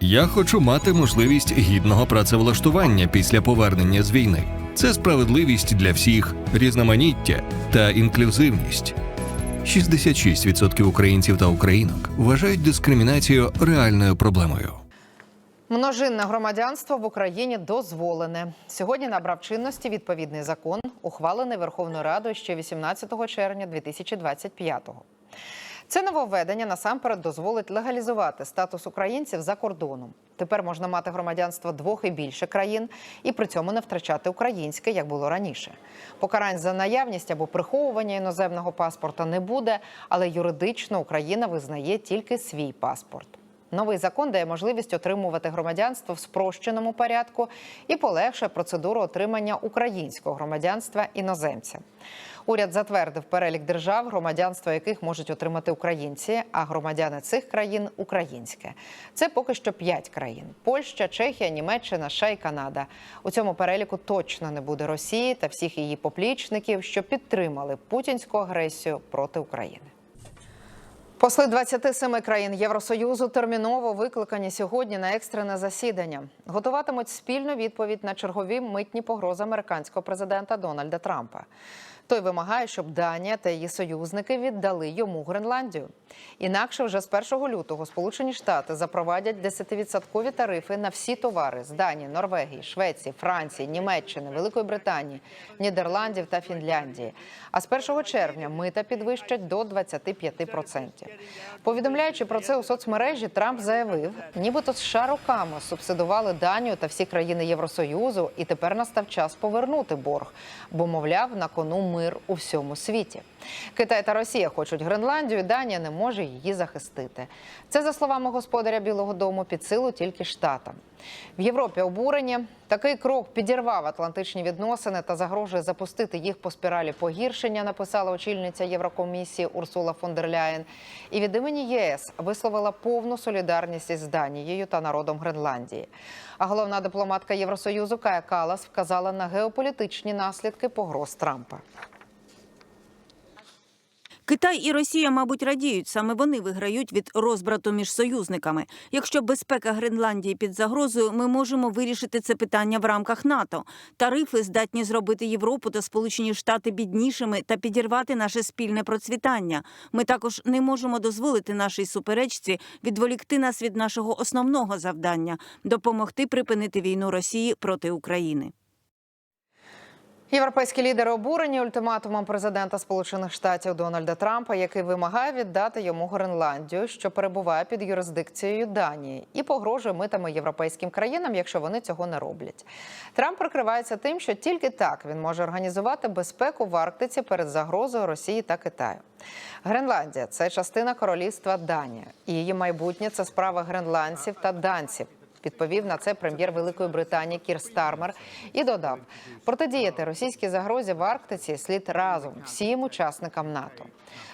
Я хочу мати можливість гідного працевлаштування після повернення з війни. Це справедливість для всіх, різноманіття та інклюзивність. 66% українців та українок вважають дискримінацію реальною проблемою. Множинне громадянство в Україні дозволене. Сьогодні набрав чинності відповідний закон, ухвалений Верховною Радою ще 18 червня 2025-го. Це нововведення насамперед дозволить легалізувати статус українців за кордоном. Тепер можна мати громадянство двох і більше країн і при цьому не втрачати українське, як було раніше. Покарань за наявність або приховування іноземного паспорта не буде, але юридично Україна визнає тільки свій паспорт. Новий закон дає можливість отримувати громадянство в спрощеному порядку і полегшує процедуру отримання українського громадянства іноземцям. Уряд затвердив перелік держав, громадянство яких можуть отримати українці, а громадяни цих країн українське. Це поки що п'ять країн: Польща, Чехія, Німеччина, США і Канада. У цьому переліку точно не буде Росії та всіх її поплічників, що підтримали путінську агресію проти України. Посли 27 країн Євросоюзу терміново викликані сьогодні на екстрене засідання. Готуватимуть спільну відповідь на чергові митні погрози американського президента Дональда Трампа. Той вимагає, щоб Данія та її союзники віддали йому Гренландію. Інакше вже з 1 лютого Сполучені Штати запровадять 10-відсоткові тарифи на всі товари з Данії, Норвегії, Швеції, Франції, Німеччини, Великої Британії, Нідерландів та Фінляндії. А з 1 червня мита підвищать до 25%. Повідомляючи про це у соцмережі, Трамп заявив, нібито США роками субсидували Данію та всі країни Євросоюзу, і тепер настав час повернути борг, бо мовляв на кону мир у всьому світі. Китай та Росія хочуть Гренландію, Данія не може її захистити. Це за словами господаря Білого Дому під силу тільки штатам. В Європі обурені такий крок підірвав атлантичні відносини та загрожує запустити їх по спіралі погіршення. Написала очільниця Єврокомісії Урсула фон дер Ляєн. І від імені ЄС висловила повну солідарність із Данією та народом Гренландії. А головна дипломатка Євросоюзу Кая Калас вказала на геополітичні наслідки погроз Трампа. Китай і Росія, мабуть, радіють. Саме вони виграють від розбрату між союзниками. Якщо безпека Гренландії під загрозою, ми можемо вирішити це питання в рамках НАТО. Тарифи здатні зробити Європу та Сполучені Штати біднішими та підірвати наше спільне процвітання. Ми також не можемо дозволити нашій суперечці відволікти нас від нашого основного завдання допомогти припинити війну Росії проти України. Європейські лідери обурені ультиматумом президента Сполучених Штатів Дональда Трампа, який вимагає віддати йому Гренландію, що перебуває під юрисдикцією Данії, і погрожує митами європейським країнам, якщо вони цього не роблять. Трамп прикривається тим, що тільки так він може організувати безпеку в Арктиці перед загрозою Росії та Китаю. Гренландія це частина королівства Данія, її майбутнє це справа гренландців та данців. Відповів на це прем'єр Великої Британії Кір Стармер і додав: протидіяти російській загрозі в Арктиці слід разом всім учасникам НАТО.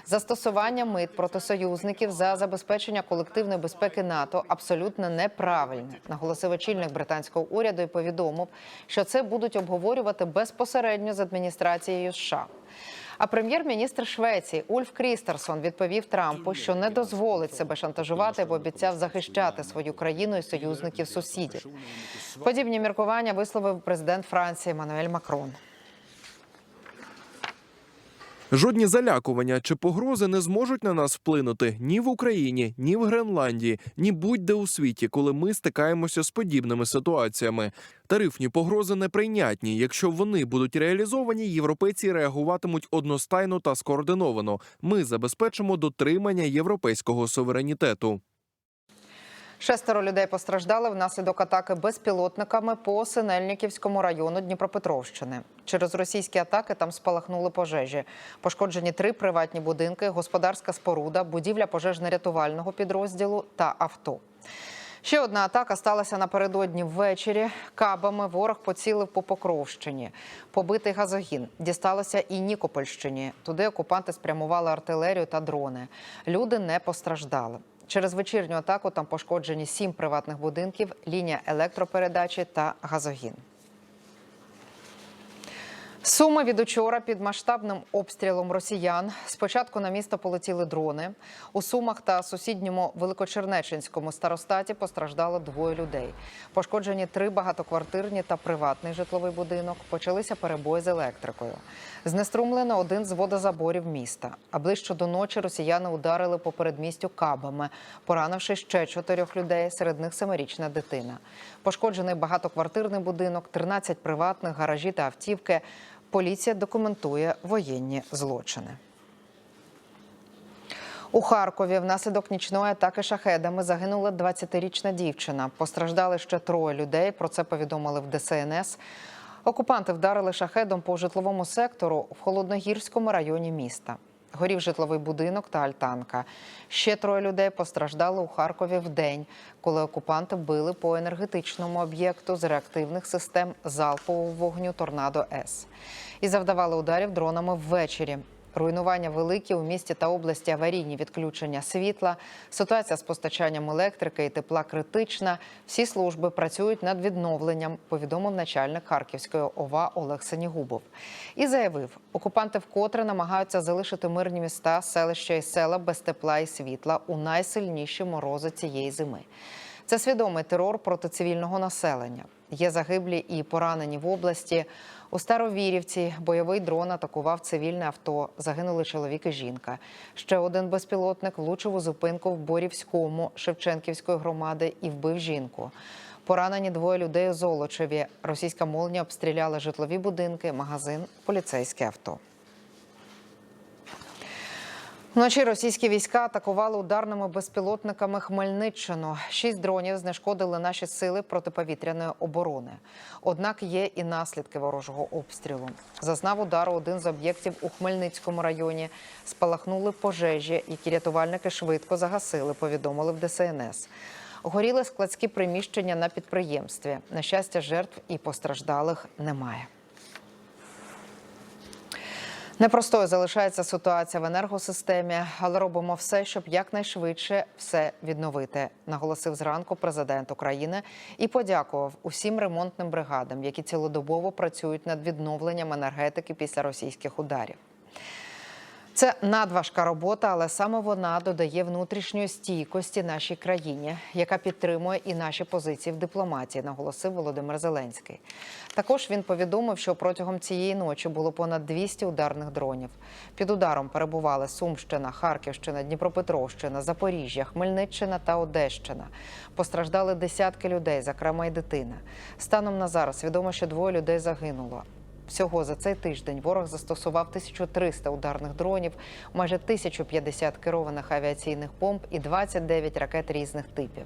Застосування мит проти союзників за забезпечення колективної безпеки НАТО абсолютно неправильне, наголосив очільник британського уряду і повідомив, що це будуть обговорювати безпосередньо з адміністрацією США. А прем'єр-міністр Швеції Ульф Крістерсон відповів Трампу, що не дозволить себе шантажувати, бо обіцяв захищати свою країну і союзників сусідів. Подібні міркування висловив президент Франції Мануель Макрон. Жодні залякування чи погрози не зможуть на нас вплинути ні в Україні, ні в Гренландії, ні будь-де у світі, коли ми стикаємося з подібними ситуаціями. Тарифні погрози неприйнятні. Якщо вони будуть реалізовані, європейці реагуватимуть одностайно та скоординовано. Ми забезпечимо дотримання європейського суверенітету. Шестеро людей постраждали внаслідок атаки безпілотниками по Синельниківському району Дніпропетровщини. Через російські атаки там спалахнули пожежі. Пошкоджені три приватні будинки, господарська споруда, будівля пожежно-рятувального підрозділу та авто. Ще одна атака сталася напередодні ввечері. Кабами ворог поцілив по Покровщині. Побитий газогін дісталося і Нікопольщині. Туди окупанти спрямували артилерію та дрони. Люди не постраждали. Через вечірню атаку там пошкоджені сім приватних будинків, лінія електропередачі та газогін. Суми від учора під масштабним обстрілом росіян. Спочатку на місто полетіли дрони. У Сумах та сусідньому Великочернеченському старостаті постраждало двоє людей. Пошкоджені три багатоквартирні та приватний житловий будинок. Почалися перебої з електрикою. Знеструмлено один з водозаборів міста. А ближче до ночі росіяни ударили по передмістю кабами, поранивши ще чотирьох людей, серед них семирічна дитина. Пошкоджений багатоквартирний будинок, 13 приватних, гаражі та автівки. Поліція документує воєнні злочини. У Харкові внаслідок нічної атаки шахедами загинула 20-річна дівчина. Постраждали ще троє людей. Про це повідомили в ДСНС. Окупанти вдарили шахедом по житловому сектору в холодногірському районі міста. Горів житловий будинок та альтанка. Ще троє людей постраждали у Харкові в день, коли окупанти били по енергетичному об'єкту з реактивних систем залпового вогню Торнадо С і завдавали ударів дронами ввечері. Руйнування великі у місті та області аварійні відключення світла. Ситуація з постачанням електрики і тепла критична. Всі служби працюють над відновленням. Повідомив начальник Харківської ОВА Олег Сенігубов. І заявив, окупанти вкотре намагаються залишити мирні міста, селища і села без тепла і світла у найсильніші морози цієї зими. Це свідомий терор проти цивільного населення. Є загиблі і поранені в області. У Старовірівці бойовий дрон атакував цивільне авто. Загинули чоловік і жінка. Ще один безпілотник влучив у зупинку в Борівському Шевченківської громади і вбив жінку. Поранені двоє людей у Золочеві. Російська молня обстріляла житлові будинки, магазин, поліцейське авто. Вночі російські війська атакували ударними безпілотниками Хмельниччину. Шість дронів знешкодили наші сили протиповітряної оборони. Однак є і наслідки ворожого обстрілу. Зазнав удару один з об'єктів у Хмельницькому районі. Спалахнули пожежі, які рятувальники швидко загасили. Повідомили в ДСНС. Горіли складські приміщення на підприємстві. На щастя, жертв і постраждалих немає. Непростою залишається ситуація в енергосистемі, але робимо все, щоб якнайшвидше все відновити, наголосив зранку президент України і подякував усім ремонтним бригадам, які цілодобово працюють над відновленням енергетики після російських ударів. Це надважка робота, але саме вона додає внутрішньої стійкості нашій країні, яка підтримує і наші позиції в дипломатії, наголосив Володимир Зеленський. Також він повідомив, що протягом цієї ночі було понад 200 ударних дронів. Під ударом перебували Сумщина, Харківщина, Дніпропетровщина, Запоріжжя, Хмельниччина та Одещина. Постраждали десятки людей, зокрема й дитина. Станом на зараз відомо, що двоє людей загинуло. Всього за цей тиждень ворог застосував 1300 ударних дронів, майже 1050 керованих авіаційних бомб і 29 ракет різних типів.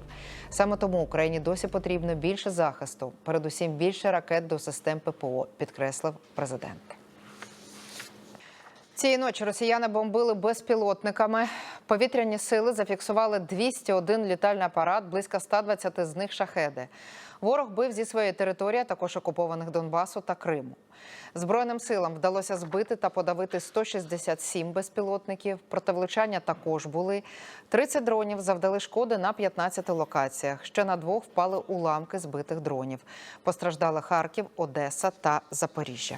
Саме тому Україні досі потрібно більше захисту, передусім більше ракет до систем ППО, підкреслив президент. Цієї ночі росіяни бомбили безпілотниками. Повітряні сили зафіксували 201 літальний апарат, близько 120 з них шахеди. Ворог бив зі своєї території, також окупованих Донбасу та Криму. Збройним силам вдалося збити та подавити 167 безпілотників. Противлучання також були. 30 дронів завдали шкоди на 15 локаціях. Ще на двох впали уламки збитих дронів. Постраждали Харків, Одеса та Запоріжжя.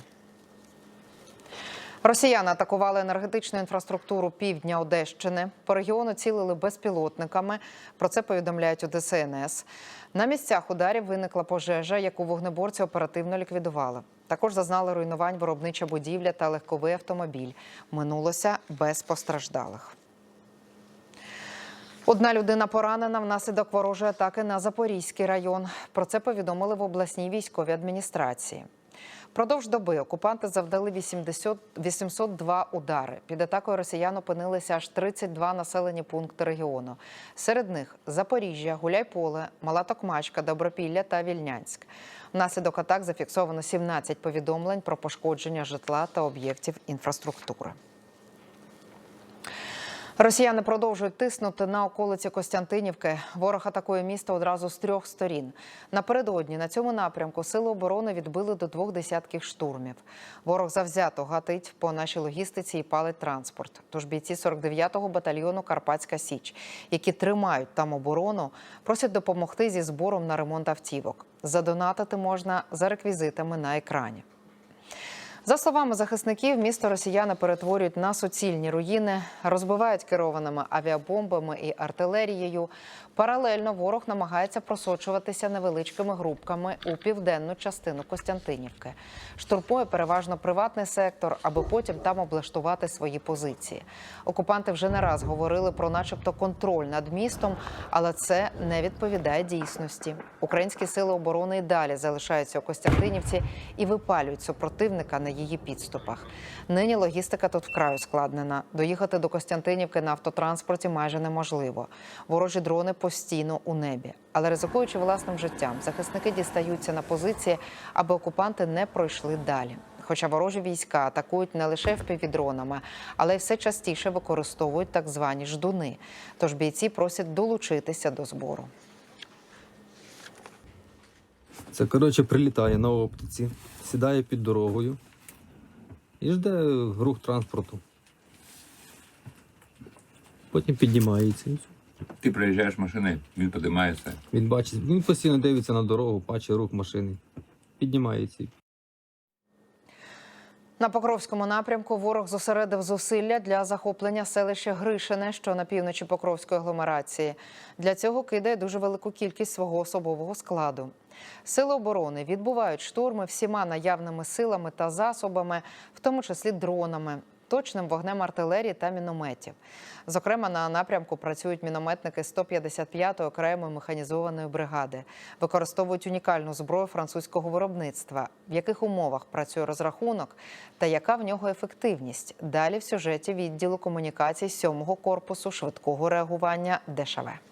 Росіяни атакували енергетичну інфраструктуру півдня Одещини. По регіону цілили безпілотниками. Про це повідомляють у ДСНС. На місцях ударів виникла пожежа, яку вогнеборці оперативно ліквідували. Також зазнали руйнувань виробнича будівля та легковий автомобіль. Минулося без постраждалих. Одна людина поранена внаслідок ворожої атаки на Запорізький район. Про це повідомили в обласній військовій адміністрації. Продовж доби окупанти завдали 80, 802 удари. Під атакою росіян опинилися аж 32 населені пункти регіону. Серед них Запоріжжя, Гуляйполе, Мала Токмачка, Добропілля та Вільнянськ. Внаслідок атак зафіксовано 17 повідомлень про пошкодження житла та об'єктів інфраструктури. Росіяни продовжують тиснути на околиці Костянтинівки. Ворог атакує місто одразу з трьох сторін. Напередодні на цьому напрямку сили оборони відбили до двох десятків штурмів. Ворог завзято гатить по нашій логістиці і палить транспорт. Тож бійці 49-го батальйону Карпатська Січ, які тримають там оборону, просять допомогти зі збором на ремонт автівок. Задонатити можна за реквізитами на екрані. За словами захисників, місто росіяни перетворюють на суцільні руїни, розбивають керованими авіабомбами і артилерією. Паралельно ворог намагається просочуватися невеличкими групками у південну частину Костянтинівки. Штурмує переважно приватний сектор, аби потім там облаштувати свої позиції. Окупанти вже не раз говорили про, начебто, контроль над містом, але це не відповідає дійсності. Українські сили оборони і далі залишаються у Костянтинівці і випалюють супротивника на її підступах. Нині логістика тут вкрай ускладнена. Доїхати до Костянтинівки на автотранспорті майже неможливо. Ворожі дрони постійно у небі. Але ризикуючи власним життям, захисники дістаються на позиції, аби окупанти не пройшли далі. Хоча ворожі війська атакують не лише впівдронами, але й все частіше використовують так звані ждуни. Тож бійці просять долучитися до збору. Це, коротше, прилітає на оптиці, сідає під дорогою і жде рух транспорту. Потім піднімається. і все. Ти приїжджаєш машини, він підіймається. Він бачить, він постійно дивиться на дорогу, бачить рух машини. Піднімається. На Покровському напрямку ворог зосередив зусилля для захоплення селища Гришине, що на півночі Покровської агломерації. Для цього кидає дуже велику кількість свого особового складу. Сили оборони відбувають штурми всіма наявними силами та засобами, в тому числі дронами, точним вогнем артилерії та мінометів. Зокрема, на напрямку працюють мінометники 155-ї окремої механізованої бригади, використовують унікальну зброю французького виробництва. В яких умовах працює розрахунок та яка в нього ефективність? Далі в сюжеті відділу комунікацій 7-го корпусу швидкого реагування ДШВ.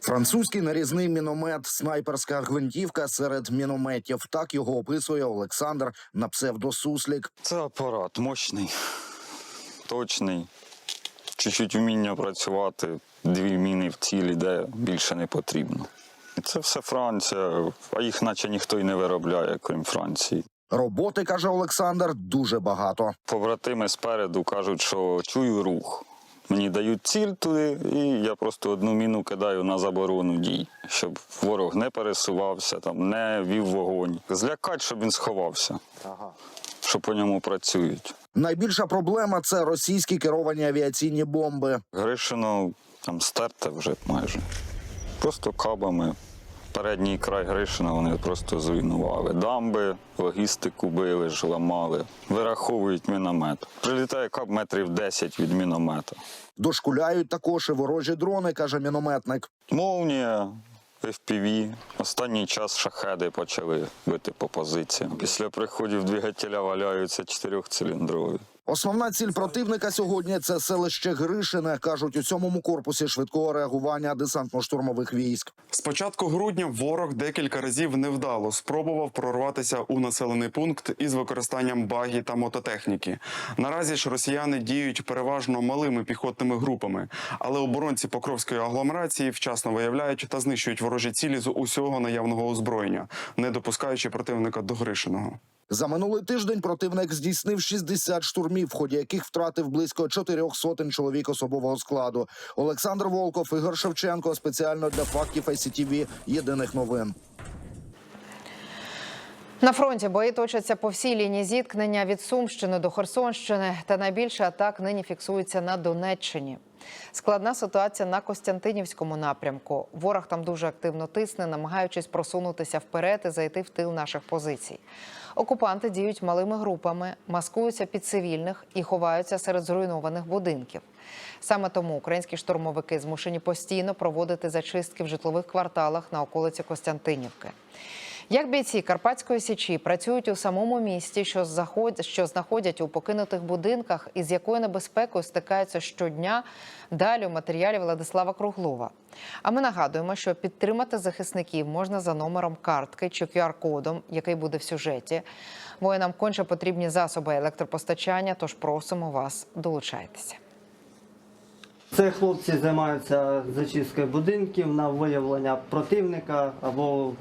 Французький нарізний міномет, снайперська гвинтівка серед мінометів. Так його описує Олександр на псевдосуслік. Це апарат мощний, точний. Чуть-чуть вміння працювати, дві міни в цілі, де більше не потрібно. Це все Франція, а їх наче ніхто й не виробляє, крім Франції. Роботи каже Олександр дуже багато. Побратими спереду кажуть, що чую рух. Мені дають ціль туди, і я просто одну міну кидаю на заборону дій, щоб ворог не пересувався, там, не вів вогонь. Злякать, щоб він сховався, що по ньому працюють. Найбільша проблема це російські керовані авіаційні бомби. Гришино там стерте вже майже. Просто кабами. Передній край Гришина вони просто зруйнували. Дамби, логістику били, ж ламали, вираховують міномет. Прилітає каб метрів 10 від міномета. Дошкуляють також і ворожі дрони, каже мінометник. Молнія, FPV. Останній час шахеди почали бити по позиціям. Після приходів двигателя валяються чотирьохциліндрові. Основна ціль противника сьогодні це селище Гришине, кажуть у сьомому корпусі швидкого реагування десантно-штурмових військ. З початку грудня ворог декілька разів невдало спробував прорватися у населений пункт із використанням багі та мототехніки. Наразі ж росіяни діють переважно малими піхотними групами, але оборонці Покровської агломерації вчасно виявляють та знищують ворожі цілі з усього наявного озброєння, не допускаючи противника до Гришиного. За минулий тиждень противник здійснив 60 штурмів, в ході яких втратив близько чотирьох сотень чоловік особового складу. Олександр Волков, Ігор Шевченко спеціально для фактів ICTV Єдиних новин. На фронті бої точаться по всій лінії зіткнення від Сумщини до Херсонщини, та найбільше атак нині фіксується на Донеччині. Складна ситуація на Костянтинівському напрямку. Ворог там дуже активно тисне, намагаючись просунутися вперед і зайти в тил наших позицій. Окупанти діють малими групами, маскуються під цивільних і ховаються серед зруйнованих будинків. Саме тому українські штурмовики змушені постійно проводити зачистки в житлових кварталах на околиці Костянтинівки. Як бійці Карпатської січі працюють у самому місті, що заходять, що знаходять у покинутих будинках, і з якою небезпекою стикаються щодня. Далі у матеріалі Владислава Круглова. А ми нагадуємо, що підтримати захисників можна за номером картки чи QR-кодом, який буде в сюжеті. Воїнам конче потрібні засоби електропостачання, тож просимо вас долучайтеся. Це хлопці займаються зачисткою будинків на виявлення противника або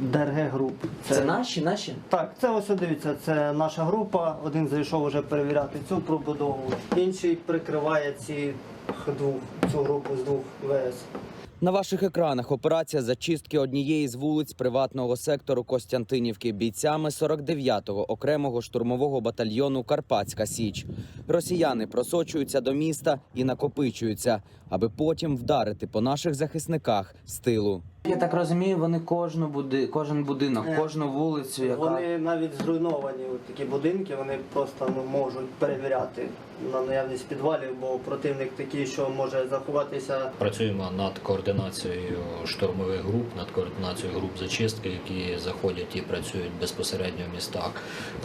ДРГ груп. Це наші, наші? Так, це ось дивіться, це наша група. Один зайшов вже перевіряти цю пробудову, інший прикриває ці двох, цю групу з двох ВС. На ваших екранах операція зачистки однієї з вулиць приватного сектору Костянтинівки бійцями 49-го окремого штурмового батальйону Карпатська Січ. Росіяни просочуються до міста і накопичуються, аби потім вдарити по наших захисниках з тилу. Я так розумію, вони кожну буди... кожен будинок, Е, кожну вулицю, Вони навіть зруйновані такі будинки, вони просто ну, можуть перевіряти на наявність підвалів, бо противник такий, що може заховатися. Працюємо над координацією штурмових груп, над координацією груп зачистки, які заходять і працюють безпосередньо в містах.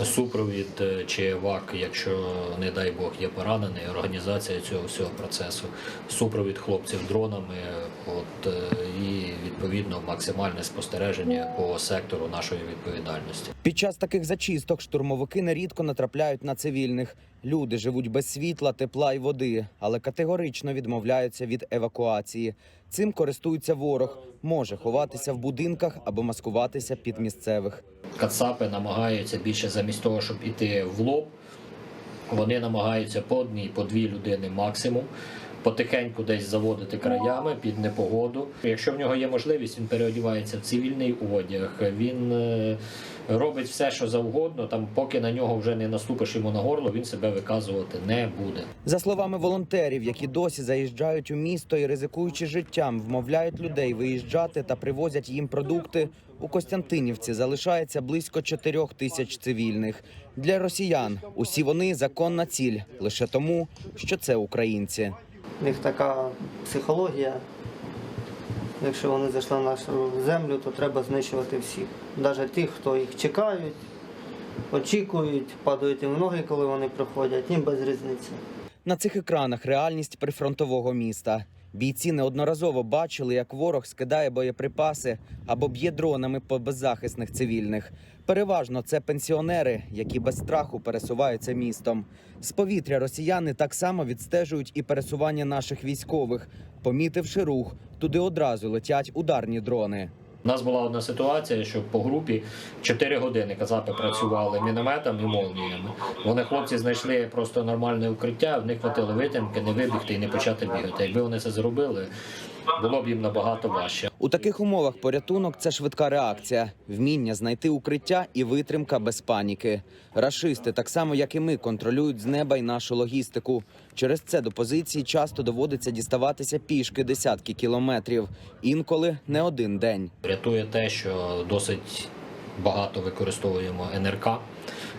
Супровід е, чи евак, якщо не дай Бог є поранений, організація цього всього процесу, супровід хлопців дронами, от е, і відповідно максимальне спостереження по сектору нашої відповідальності. Під час таких зачисток штурмовики нерідко натрапляють на цивільних. Люди живуть без світла, тепла і води, але категорично відмовляються від евакуації. Цим користується ворог, може ховатися в будинках або маскуватися під місцевих. Кацапи намагаються більше замість того, щоб іти в лоб, вони намагаються по одній, по дві людини максимум. Потихеньку десь заводити краями під непогоду. Якщо в нього є можливість, він переодівається в цивільний одяг. Він е, робить все, що завгодно. Там, поки на нього вже не наступиш йому на горло, він себе виказувати не буде. За словами волонтерів, які досі заїжджають у місто і ризикуючи життям, вмовляють людей виїжджати та привозять їм продукти. У Костянтинівці залишається близько 4 тисяч цивільних. Для росіян усі вони законна ціль лише тому, що це українці. В них така психологія. Якщо вони зайшли на нашу землю, то треба знищувати всіх. Навіть тих, хто їх чекають, очікують, падають їм в ноги, коли вони приходять, їм без різниці. На цих екранах реальність прифронтового міста. Бійці неодноразово бачили, як ворог скидає боєприпаси або б'є дронами по беззахисних цивільних. Переважно це пенсіонери, які без страху пересуваються містом. З повітря росіяни так само відстежують і пересування наших військових. Помітивши рух, туди одразу летять ударні дрони. У нас була одна ситуація, що по групі 4 години казапи працювали мінометом і молніями. Вони хлопці знайшли просто нормальне укриття, в них хватило витримки, не вибігти і не почати бігати. Якби вони це зробили, було б їм набагато важче. У таких умовах порятунок це швидка реакція, вміння знайти укриття і витримка без паніки. Рашисти, так само як і ми, контролюють з неба й нашу логістику. Через це до позиції часто доводиться діставатися пішки десятки кілометрів, інколи не один день. Рятує те, що досить багато використовуємо НРК,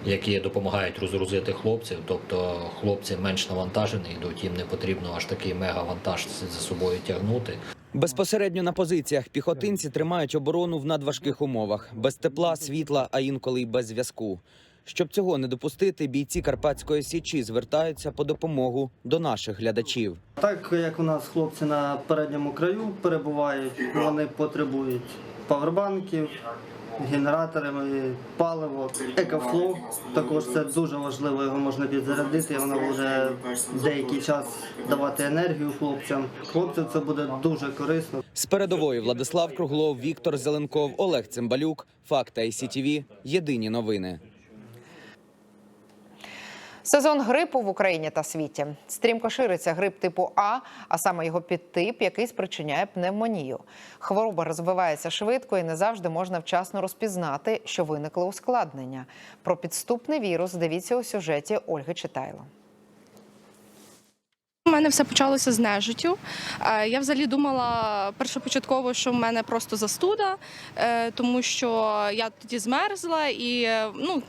які допомагають розгрузити хлопців. Тобто хлопці менш навантажені йдуть, їм не потрібно аж такий мегавантаж за собою тягнути. Безпосередньо на позиціях піхотинці тримають оборону в надважких умовах без тепла, світла, а інколи й без зв'язку. Щоб цього не допустити, бійці Карпатської січі звертаються по допомогу до наших глядачів. Так як у нас хлопці на передньому краю перебувають, вони потребують павербанків, генераторами, паливо, екофло. Також це дуже важливо, його можна підзарядити, і воно буде деякий час давати енергію хлопцям. Хлопцям це буде дуже корисно. З передової Владислав Круглов, Віктор Зеленков, Олег Цимбалюк. Факта ICTV. Єдині новини. Сезон грипу в Україні та світі стрімко шириться грип типу А, а саме його підтип, який спричиняє пневмонію. Хвороба розвивається швидко і не завжди можна вчасно розпізнати, що виникло ускладнення. Про підступний вірус дивіться у сюжеті Ольги Читайло. У мене все почалося з нежиттю. Е, Я взагалі думала першопочатково, що в мене просто застуда, е, тому що я тоді змерзла і е, ну.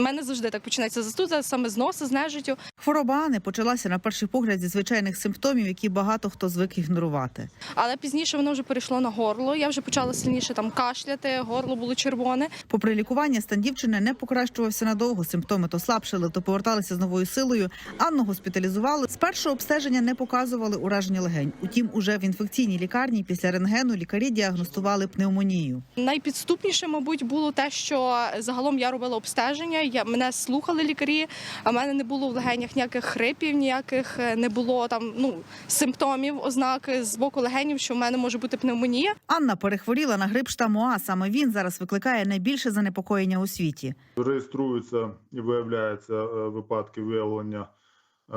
У мене завжди так починається застуда, саме з носа, з нежиттю. Хвороба Ани почалася на перший погляд зі звичайних симптомів, які багато хто звик ігнорувати. Але пізніше воно вже перейшло на горло. Я вже почала сильніше там кашляти, горло було червоне. Попри лікування, стан дівчини не покращувався надовго. Симптоми то слабшили, то поверталися з новою силою. Анну госпіталізували. З першого обстеження не показували ураження легень. Утім, уже в інфекційній лікарні після рентгену лікарі діагностували пневмонію. Найпідступніше, мабуть, було те, що загалом я робила обстеження. Я мене слухали лікарі, а в мене не було в легенях ніяких хрипів, ніяких е, не було там ну симптомів, ознак з боку легенів, що в мене може бути пневмонія. Анна перехворіла на грип штаму А. Саме він зараз викликає найбільше занепокоєння у світі. Реєструються і виявляються е, випадки виявлення е,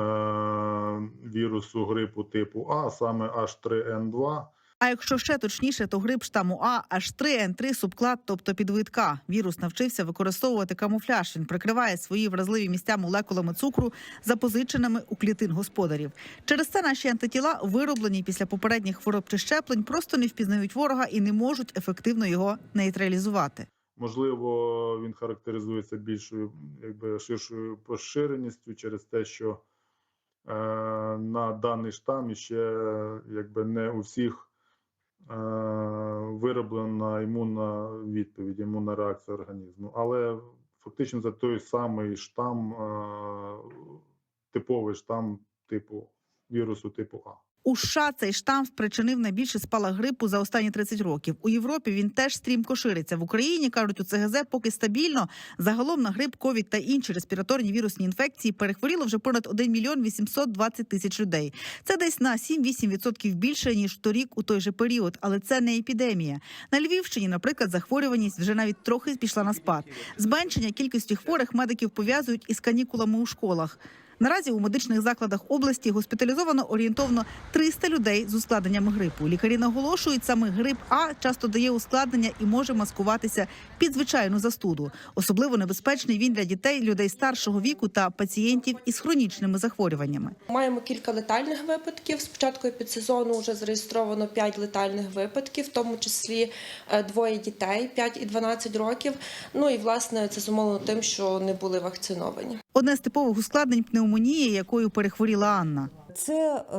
вірусу грипу типу А, саме H3N2. А якщо ще точніше, то грип штаму А H3N3 субклад, тобто підвид К. Вірус навчився використовувати камуфляж. Він прикриває свої вразливі місця молекулами цукру, запозиченими у клітин господарів. Через це наші антитіла, вироблені після попередніх хвороб чи щеплень, просто не впізнають ворога і не можуть ефективно його нейтралізувати. Можливо, він характеризується більшою, якби ширшою поширеністю через те, що е, на даний штам іще е, якби не у всіх вироблена імунна відповідь, імунна реакція організму. Але фактично це той самий штам, е, типовий штам типу вірусу типу А. У США цей штам спричинив найбільший спалах грипу за останні 30 років. У Європі він теж стрімко шириться. В Україні кажуть, у ЦГЗ поки стабільно. Загалом на грип, ковід та інші респіраторні вірусні інфекції перехворіло вже понад 1 мільйон 820 тисяч людей. Це десь на 7-8% більше ніж торік у той же період, але це не епідемія. На Львівщині, наприклад, захворюваність вже навіть трохи пішла на спад. Зменшення кількості хворих медиків пов'язують із канікулами у школах. Наразі у медичних закладах області госпіталізовано орієнтовно 300 людей з ускладненнями грипу. Лікарі наголошують, саме грип А часто дає ускладнення і може маскуватися під звичайну застуду. Особливо небезпечний він для дітей, людей старшого віку та пацієнтів із хронічними захворюваннями. Маємо кілька летальних випадків. З початку підсезону вже зареєстровано 5 летальних випадків, в тому числі е, двоє дітей 5 і 12 років. Ну і власне це зумовлено тим, що не були вакциновані. Одне з типових ускладнень пневмонії, якою перехворіла Анна. Це е,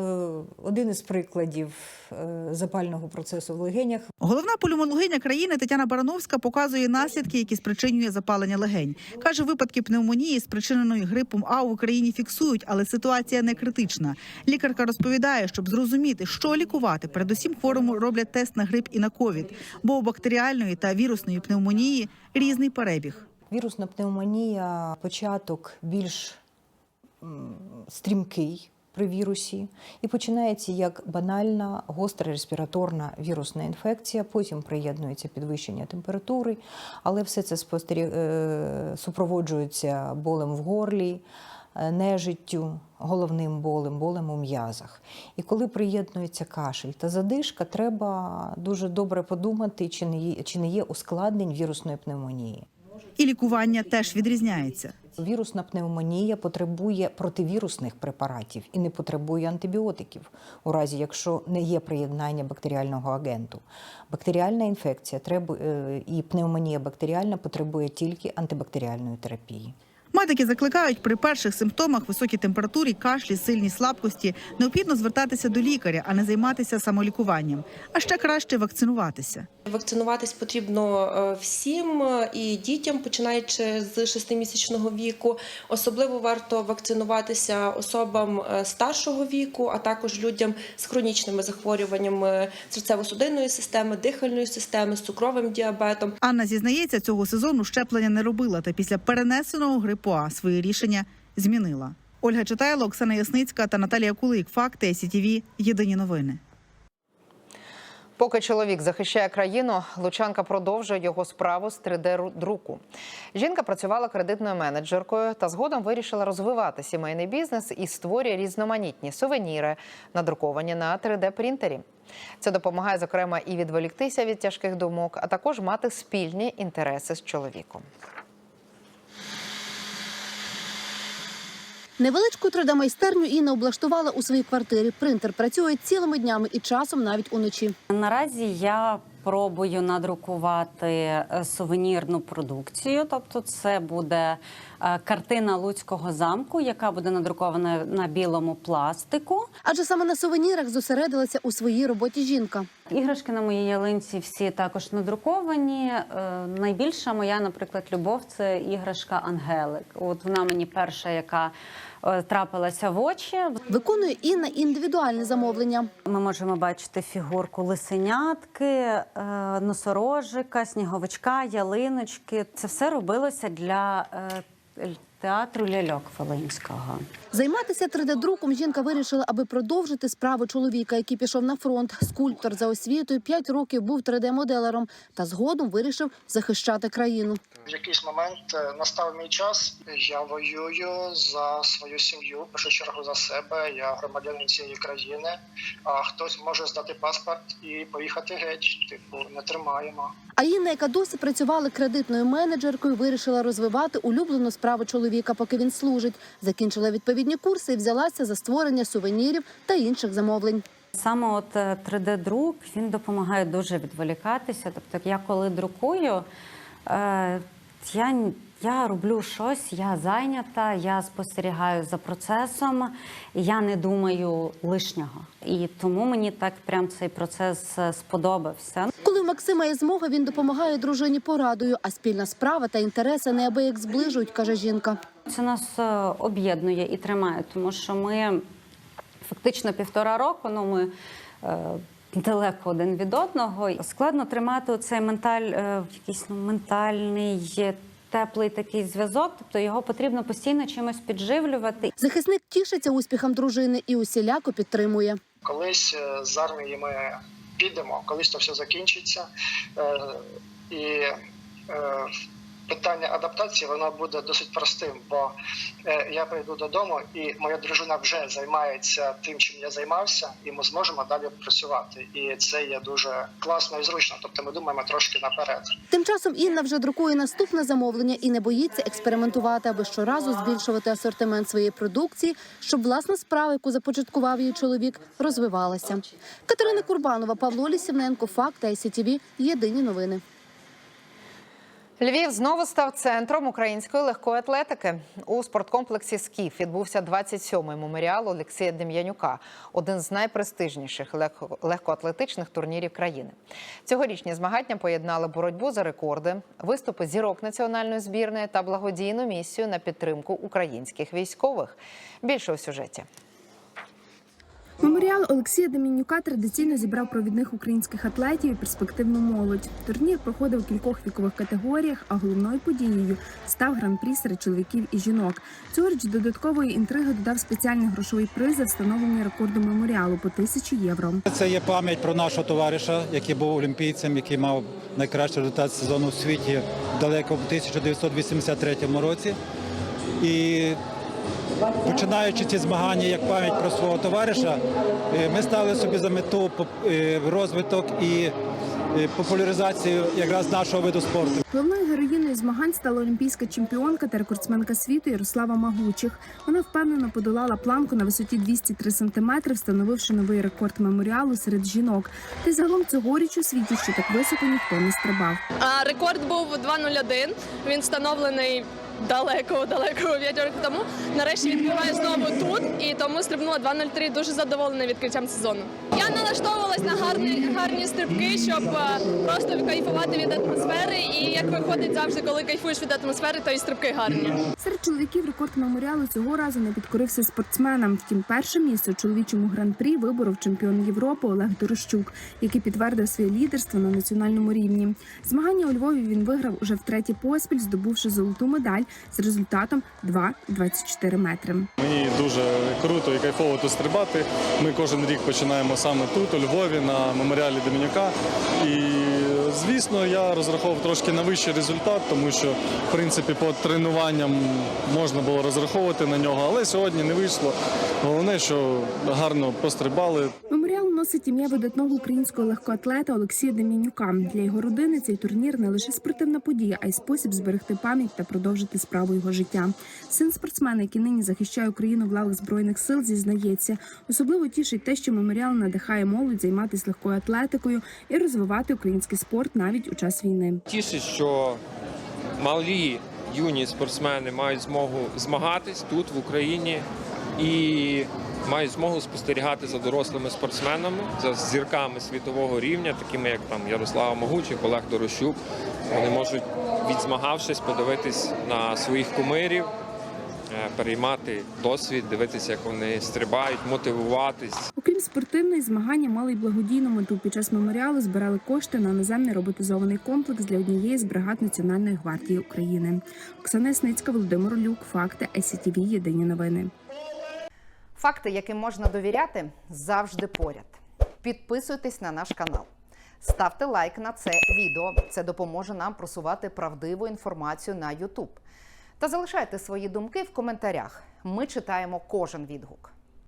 один із прикладів е, запального процесу в легенях. Головна пульмонологиня країни Тетяна Барановська показує наслідки, які спричинює запалення легень. Каже, випадки пневмонії, спричиненої грипом А в Україні фіксують, але ситуація не критична. Лікарка розповідає, щоб зрозуміти, що лікувати, передусім хворому роблять тест на грип і на ковід, бо у бактеріальної та вірусної пневмонії різний перебіг. Вірусна пневмонія початок більш стрімкий при вірусі і починається як банальна гостра респіраторна вірусна інфекція. Потім приєднується підвищення температури, але все це спостеріг... е, супроводжується болем в горлі. е, Нежиттю, головним болем, болем у м'язах. І коли приєднується кашель та задишка, треба дуже добре подумати, чи не є, чи не є ускладнень вірусної пневмонії. І лікування теж відрізняється. Вірусна пневмонія потребує противірусних препаратів і не потребує антибіотиків, у разі якщо не є приєднання бактеріального агенту. Бактеріальна інфекція е, і пневмонія бактеріальна потребує тільки антибактеріальної терапії. Медики закликають при перших симптомах високій температурі, кашлі, сильній слабкості необхідно звертатися до лікаря, а не займатися самолікуванням. А ще краще вакцинуватися. Вакцинуватись потрібно е, всім і дітям, починаючи з 6-місячного віку. Особливо варто вакцинуватися особам е, старшого віку, а також людям з хронічними захворюваннями серцево-судинної системи, дихальної системи, з цукровим діабетом. Анна зізнається, цього сезону щеплення не робила, та після перенесеного грипу А свої рішення змінила. Ольга Читайло, Оксана Ясницька та Наталія Кулик. Факти СІТВ. Єдині новини. Поки чоловік захищає країну, Лучанка продовжує його справу з 3D-друку. Жінка працювала кредитною менеджеркою та згодом вирішила розвивати сімейний бізнес і створює різноманітні сувеніри, надруковані на 3D-принтері. Це допомагає, зокрема, і відволіктися від тяжких думок, а також мати спільні інтереси з чоловіком. Невеличку 3D-майстерню Інна облаштувала у своїй квартирі. Принтер працює цілими днями і часом навіть уночі. Наразі я пробую надрукувати е, сувенірну продукцію, тобто це буде картина Луцького замку, яка буде надрукована на білому пластику. Адже саме на сувенірах зосередилася у своїй роботі жінка. Іграшки на моїй ялинці всі також надруковані. Е, Найбільша моя, наприклад, любов це іграшка Ангелик. От вона мені перша, яка е, трапилася в очі. Виконує Інна індивідуальне замовлення. Ми можемо бачити фігурку лисенятки, е, носорожика, сніговичка, ялиночки. Це все робилося для el театру ляльок Волинського. Займатися 3D-друком жінка вирішила, аби продовжити справу чоловіка, який пішов на фронт. Скульптор за освітою 5 років був 3D-моделером та згодом вирішив захищати країну. В якийсь момент е, настав мій час. Я воюю за свою сім'ю, в першу чергу за себе. Я громадянин цієї країни. А хтось може здати паспорт і поїхати геть. Типу, не тримаємо. А Інна, яка досі працювала кредитною менеджеркою, вирішила розвивати улюблену справу чоловіка, поки він служить. Закінчила відповідні курси і взялася за створення сувенірів та інших замовлень. Саме от 3D-друк він допомагає дуже відволікатися. Тобто, я коли друкую, е, я, я роблю щось, я зайнята, я спостерігаю за процесом, я не думаю лишнього. І тому мені так прям цей процес е, сподобався. Максима є змога, він допомагає дружині порадою, а спільна справа та інтереси неабияк зближують, каже жінка. Це нас е, об'єднує і тримає, тому що ми фактично півтора року. Ну ми е, далеко один від одного. Складно тримати цей менталь, е, якийсь ну, ментальний. Теплий такий зв'язок, тобто його потрібно постійно чимось підживлювати. Захисник тішиться успіхам дружини і усіляко підтримує. Колись з армії ми підемо, колись то все закінчиться. Е, І е, питання адаптації воно буде досить простим, бо е, я прийду додому, і моя дружина вже займається тим, чим я займався, і ми зможемо далі працювати. І це є дуже класно і зручно. Тобто ми думаємо трошки наперед. Тим часом Інна вже друкує наступне замовлення і не боїться експериментувати, аби щоразу збільшувати асортимент своєї продукції, щоб власна справа, яку започаткував її чоловік, розвивалася. Катерина Курбанова, Павло Лісівненко, Факт ICTV. Єдині новини. Львів знову став центром української легкої атлетики. У спорткомплексі Скіф відбувся 27-й меморіал Олексія Дем'янюка, один з найпрестижніших легкоатлетичних турнірів країни. Цьогорічні змагання поєднали боротьбу за рекорди, виступи зірок національної збірної та благодійну місію на підтримку українських військових. Більше у сюжеті. Меморіал Олексія Демінюка традиційно зібрав провідних українських атлетів і перспективну молодь. Турнір проходив у кількох вікових категоріях, а головною подією став гран-прі серед чоловіків і жінок. Цьогоріч додаткової інтриги додав спеціальний грошовий приз за встановлення рекорду меморіалу по тисячі євро. Це є пам'ять про нашого товариша, який був олімпійцем, який мав найкращий результат сезону у світі далеко в 1983 році. І починаючи ці змагання як пам'ять про свого товариша, е, ми ставили собі за мету е, розвиток і е, популяризацію якраз нашого виду спорту. Головною героїною змагань стала олімпійська чемпіонка та рекордсменка світу Ярослава Магучих. Вона впевнено подолала планку на висоті 203 сантиметри, встановивши новий рекорд меморіалу серед жінок. Та й загалом цьогоріч у світі ще так високо ніхто не стрибав. А, Рекорд був 2.01. Він встановлений далеко, далеко 5 років тому. Нарешті відкриває знову тут, і тому стрибнула 2.03. Дуже задоволена відкриттям сезону. Я налаштовувалась на гарні, гарні стрибки, щоб е, просто кайфувати від атмосфери. І як виходить завжди, коли кайфуєш від атмосфери, то і стрибки гарні. Серед чоловіків рекорд меморіалу цього разу не підкорився спортсменам. Втім, перше місце чоловічому гран-прі виборов чемпіон Європи Олег Дорощук, який підтвердив своє лідерство на національному рівні. Змагання у Львові він виграв уже втретє поспіль, здобувши золоту медаль з результатом 2,24 метри. Мені дуже круто і кайфово тут стрибати. Ми кожен рік починаємо саме тут, у Львові, на меморіалі Домінюка. І звісно, я розраховував трошки на вищий результат, тому що в принципі по тренуванням можна було розраховувати на нього, але сьогодні не вийшло. Головне, що гарно пострибали. Меморіал носить ім'я видатного українського легкоатлета Олексія Демінюка. Для його родини цей турнір не лише спортивна подія, а й спосіб зберегти пам'ять та продовжити справу його життя. Син спортсмена, який нині захищає Україну в лавах збройних сил, зізнається. Особливо тішить те, що меморіал надихає молодь займатися легкою атлетикою і розвивати український спорт навіть у час війни. Тішить, що малі юні спортсмени мають змогу змагатись тут, в Україні, і мають змогу спостерігати за дорослими спортсменами, за зірками світового рівня, такими як там Ярослава Могучих, Олег Дорощук. Вони можуть, відзмагавшись, подивитись на своїх кумирів переймати досвід, дивитися, як вони стрибають, мотивуватись. Окрім спортивної, змагання мали й благодійну мету. Під час меморіалу збирали кошти на наземний роботизований комплекс для однієї з бригад Національної гвардії України. Оксана Ясницька, Володимир Люк, факти СІТВ, Єдині новини. Факти, яким можна довіряти, завжди поряд. Підписуйтесь на наш канал. Ставте лайк на це відео. Це допоможе нам просувати правдиву інформацію на YouTube. Та залишайте свої думки в коментарях. Ми читаємо кожен відгук.